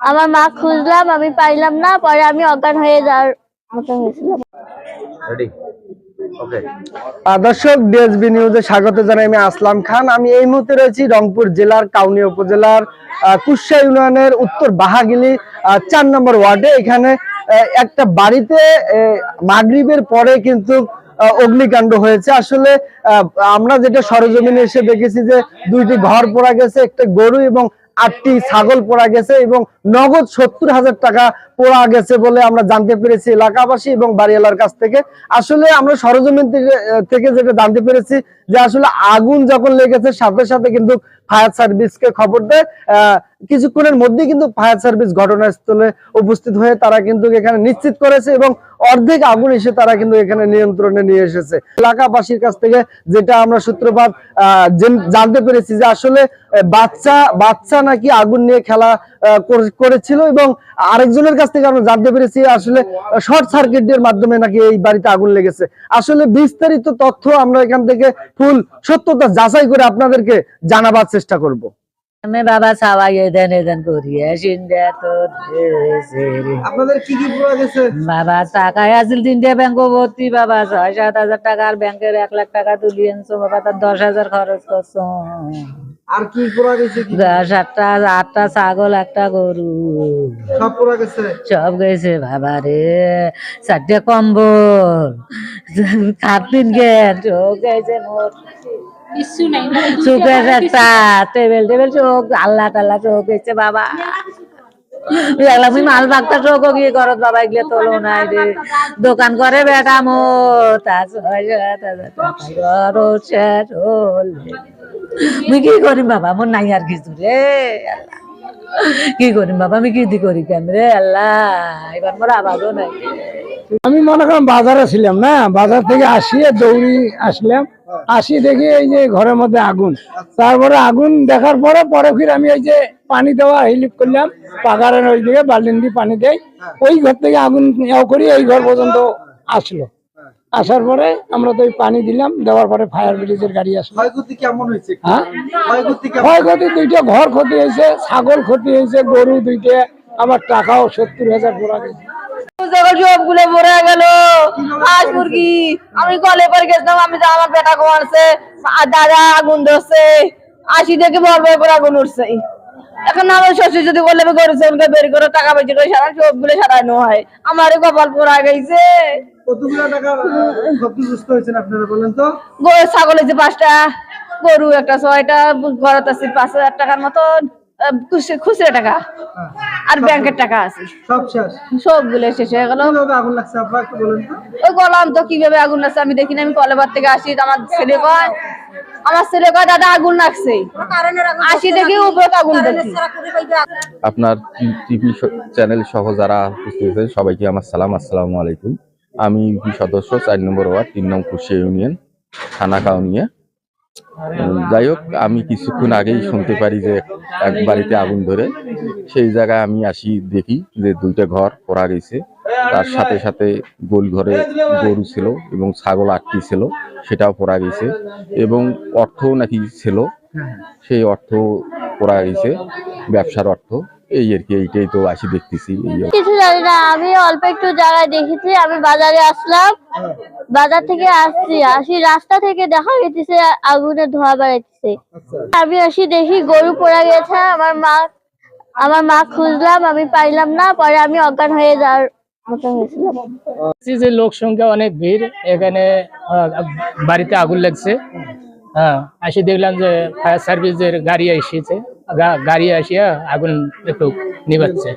আমার মা খুঁজলাম আমি পাইলাম না পরে আমি অজ্ঞান হয়ে যাওয়ার মতো হয়েছিলাম। রেডি ওকে আহ, দর্শক ডিএসবি নিউজে স্বাগত জানাই আমি আসলাম খান। আমি এই মুহূর্তে রয়েছি রংপুর জেলার কাউনিয়া উপজেলার আহ, কুশা ইউনিয়নের উত্তর বাহাগিলি চার নম্বর ওয়ার্ডে। এখানে আহ, একটা বাড়িতে মাগরিবের পরে কিন্তু অগ্নিকাণ্ড হয়েছে। আসলে আহ, আমরা যেটা সরজমিনে এসে দেখেছি যে দুইটি ঘর পোড়া গেছে একটা গরু এবং আটটি ছাগল পোড়া গেছে এবং নগদ সত্তর হাজার টাকা পড়া গেছে বলে আমরা জানতে পেরেছি এলাকাবাসী এবং বাড়িওয়ালার কাছ থেকে। আসলে আমরা সরজমিন থেকে যেটা জানতে পেরেছি যে আসলে আগুন যখন লেগেছে সাথে সাথে কিন্তু ফায়ার সার্ভিসকে খবর দেয়। আহ, কিছুক্ষণের মধ্যে কিন্তু ফায়ার সার্ভিস ঘটনাস্থলে উপস্থিত হয়ে তারা কিন্তু এখানে নিশ্চিত করেছে এবং অর্ধেক আগুন এসে তারা কিন্তু এখানে নিয়ন্ত্রণে নিয়ে এসেছে। এলাকাবাসীর কাছ থেকে যেটা আমরা সূত্রপাত জানতে পেরেছি যে আসলে বাচ্চা বাচ্চা নাকি আগুন নিয়ে খেলা করে- করেছিল এবং আরেকজনের কাছ থেকে আমরা জানতে পেরেছি আসলে শর্ট সার্কিটের মাধ্যমে নাকি এই বাড়িতে আগুন লেগেছে। আসলে বিস্তারিত তথ্য আমরা এখান থেকে ফুল সত্যতা যাচাই করে আপনাদেরকে জানাবার চেষ্টা করব। আমি বাবা সবাই এদেন এদেন করিয়ে সিন্দে তো দেশে রে। আপনাদের কি কি পুরো গেছে? বাবা টাকায় আছিল তিনটে ব্যাংক ভর্তি বাবা ছয় সাত হাজার টাকার ব্যাংকের এক লাখ টাকা তুলি আনছো বাবা তার দশ হাজার খরচ করছ। আর কি পুরো গেছে দশ আটটা ছাগল একটা গরু। সব পুরো গেছে? সব গেছে বাবা রে চারটে কম্বল খাতিন গেছে মোট। চোখের একটা টেবিল টেবিল চোখ আল্লাহ টাল্লা চোখ হয়েছে বাবা। দেখলাম আমি মাল বাগটা চোখ গিয়ে করত বাবা এগুলো তোলো নাই রে। দোকান করে বেটা মো। মুই কি করিম বাবা মোর নাই আর কিছু রে আল্লাহ। কি করিম বাবা আমি কি করি কেন রে? আল্লাহ এবার মোর আবাদও নাই। আমি মনে করেন বাজারে ছিলাম না বাজার থেকে আসিয়ে দৌড়ি আসলাম। আসি দেখি এই যে ঘরের মধ্যে আগুন। তারপরে আগুন দেখার পরে পরে ফির আমি এই যে পানি দেওয়া হিলিপ করলাম পাগারের ওই দিকে বাল্টিন দিয়ে পানি দেয় ওই ঘর থেকে আগুন করি এই ঘর পর্যন্ত আসলো। আসার পরে আমরা তো পানি দিলাম দেওয়ার পরে ফায়ার ব্রিগেডের গাড়ি আসলো। ক্ষয়ক্ষতি হ্যাঁ? ক্ষয়ক্ষতি দুইটা ঘর ক্ষতি হয়েছে ছাগল ক্ষতি হয়েছে গরু দুইটা আমার টাকাও সত্তর হাজার পড়া গেছে। সবগুলো মরে গেল। হাঁস মুরগি। আমি কলে পরে গেছিলাম আমি আমার বেটা ঘুমাচ্ছে আর দাদা আগুন ধরছে। আশি থেকে বড় বড় করে আগুন উঠছে। এখন আমার শ্বশুর যদি বলে আমি গরু বের করে টাকা বেঁচে করে সারা সবগুলো সারানো হয়। কপাল পোড়া গেছে। কতগুলো টাকা ক্ষতিগ্রস্ত হয়েছেন আপনারা বলেন তো? গরু ছাগল হয়েছে পাঁচটা গরু একটা ছয়টা ঘরত আছে পাঁচ হাজার টাকার মতন খুচরো- টাকা। আর ব্যাংকের টাকা আছে। সবগুলো শেষ। হয়ে গেল। কীভাবে আগুন লাগছে আপনারা একটু বলেন তো? ওই গলাম তো কীভাবে আগুন লাগছে আমি দেখিনি আমি কলেবার থেকে আসি আমার ছেলে কয় আমার ছেলে কয় দাদা আগুন লাগছে। আসি দেখি উপরে আগুন দেখি। আপনার টিভি চ্যানেল সহ যারা উপস্থিত সবাইকে আমার সালাম আসসালামু আলাইকুম। আমি ইউপি সদস্য? চার নম্বর ওয়ার্ড, তিন নং কুশিয়া ইউনিয়ন, থানা কাউনিয়া। যাই হোক, আমি কিছুক্ষণ আগেই শুনতে পারি যে এক বাড়িতে আগুন ধরে। সেই জায়গায় আমি আসি, দেখি যে দুইটা ঘর পোড়া গেছে তার সাথে সাথে গোল ঘরে গরু ছিল এবং ছাগল আটটি ছিল, সেটাও পোড়া গেছে। এবং অর্থও নাকি ছিল, সেই অর্থ পোড়া গেছে, ব্যবসার অর্থ। এই আর কি এইটাই তো আসি দেখতেছি। কিছু জানি না আমি অল্প একটু জায়গায় দেখেছি আমি বাজারে আসলাম। বাজার থেকে আসছি আসি রাস্তা থেকে দেখা গেছে আগুনে ধোয়া বেড়াচ্ছে আমি আসি দেখি গরু পড়া গেছে আমার মা আমার মা খুঁজলাম আমি পাইলাম না পরে আমি অজ্ঞান হয়ে যাওয়ার যে লোক সংখ্যা অনেক ভিড় এখানে বাড়িতে আগুন লাগছে। হ্যাঁ আসি দেখলাম যে ফায়ার সার্ভিসের গাড়ি এসেছে। গা- গাড়ি আসিয়া আগুন একটু নিবাচ্ছে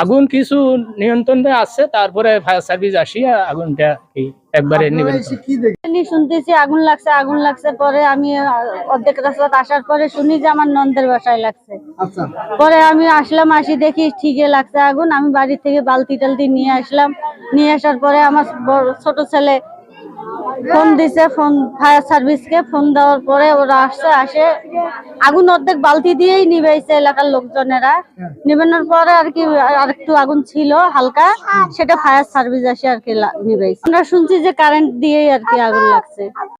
আগুন কিছু নিয়ন্ত্রণে আসছে তারপরে ফায়ার সার্ভিস আসিয়া আগুনটা কি একবারে নিবেন শুনতেছি আগুন লাগছে আগুন লাগছে পরে আমি অর্ধেক রাস্তা আসার পরে শুনি যে আমার নন্দের বাসায় লাগছে। আচ্ছা। পরে আমি আসলাম আসি দেখি ঠিকই লাগছে আগুন। আমি বাড়ি থেকে বালতি টালতি নিয়ে আসলাম। নিয়ে আসার পরে আমার বড় ছোট ছেলে ফোন দিছে, ফোন ফায়ার সার্ভিসকে ফোন দেওয়ার পরে ওরা আসছে, আসে আগুন অর্ধেক বালতি দিয়েই নিবেছে এলাকার লোকজনেরা। নিবানোর পরে আর কি, আর একটু আগুন ছিল হালকা, সেটা ফায়ার সার্ভিস আসে আর কি নিবেছে আমরা শুনছি যে কারেন্ট দিয়েই আর কি আগুন লাগছে।